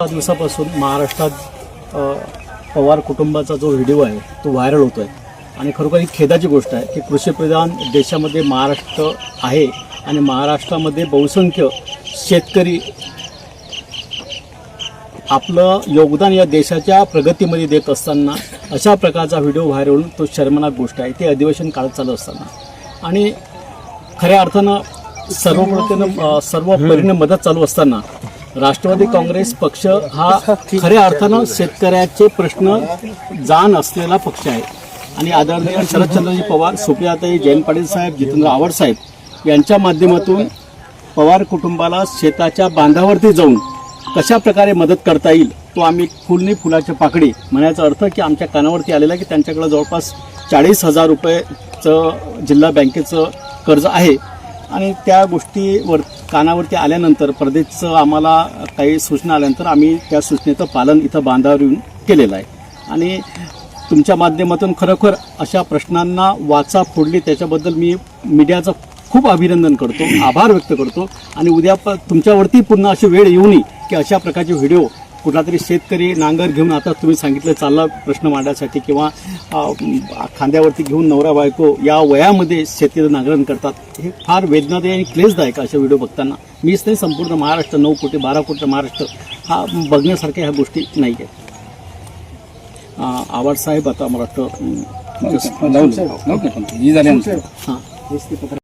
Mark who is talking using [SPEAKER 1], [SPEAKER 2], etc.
[SPEAKER 1] दिवसापासून महाराष्ट्रात पवार कुटुंबाचा जो व्हिडिओ आहे तो व्हायरल होतो आहे आणि खरोखर ही खेदाची गोष्ट आहे की कृषीप्रधान देशामध्ये महाराष्ट्र आहे आणि महाराष्ट्रामध्ये बहुसंख्य शेतकरी आपलं योगदान या देशाच्या प्रगतीमध्ये देत असताना अशा प्रकारचा व्हिडिओ व्हायरल होऊन तो शर्मनाक गोष्ट आहे. ते अधिवेशन काळात चालू असताना. आणि खऱ्या अर्थानं सर्व सर्व परीने मदत चालू असताना राष्ट्रवादी काँग्रेस पक्ष हा खऱ्या अर्थानं शेतकऱ्याचे प्रश्न जाण असलेला पक्ष आहे. आणि आदरणीय शरदचंद्रजी पवार सुप्रियाताई जयंत पाटील साहेब जितेंद्र आव्हाड साहेब यांच्या माध्यमातून पवार कुटुंबाला शेताच्या बांधावरती जाऊन कशा प्रकारे मदत करता येईल तो आम्ही फुलनी फुलाच्या पाकडी म्हणायचा अर्थ की आमच्या कानावरती आलेला आहे की त्यांच्याकडं जवळपास चाळीस हजार रुपयेचं जिल्हा बँकेचं कर्ज आहे. आणि त्या गोष्टीवर कानावरती आल्यानंतर प्रदेशचं आम्हाला काही सूचना आल्यानंतर आम्ही त्या सूचनेचं पालन इथं बांधावर येऊन केलेलं आहे. आणि तुमच्या माध्यमातून खरोखर अशा प्रश्नांना वाचा फोडली त्याच्याबद्दल मी मीडियाचं खूप अभिनंदन करतो आभार व्यक्त करतो. आणि उद्या प तुमच्यावरती पुन्हा अशी वेळ येऊ नये की अशा प्रकारचे व्हिडिओ कुठला तरी शेतकरी नांगर घेऊन आता तुम्ही सांगितलं चालला प्रश्न मांडण्यासाठी किंवा खांद्यावरती घेऊन नवरा बायको या वयामध्ये शेतीचं नांगरण करतात हे फार वेदनादायी आणि क्लेशदायक असे व्हिडिओ बघताना. मीच नाही संपूर्ण महाराष्ट्र नऊ कोटी बारा कोटी महाराष्ट्र हा बघण्यासारख्या ह्या गोष्टी नाही आहेत अ, आवाड साहेब आता मला वाटतं
[SPEAKER 2] आमची.
[SPEAKER 1] हां.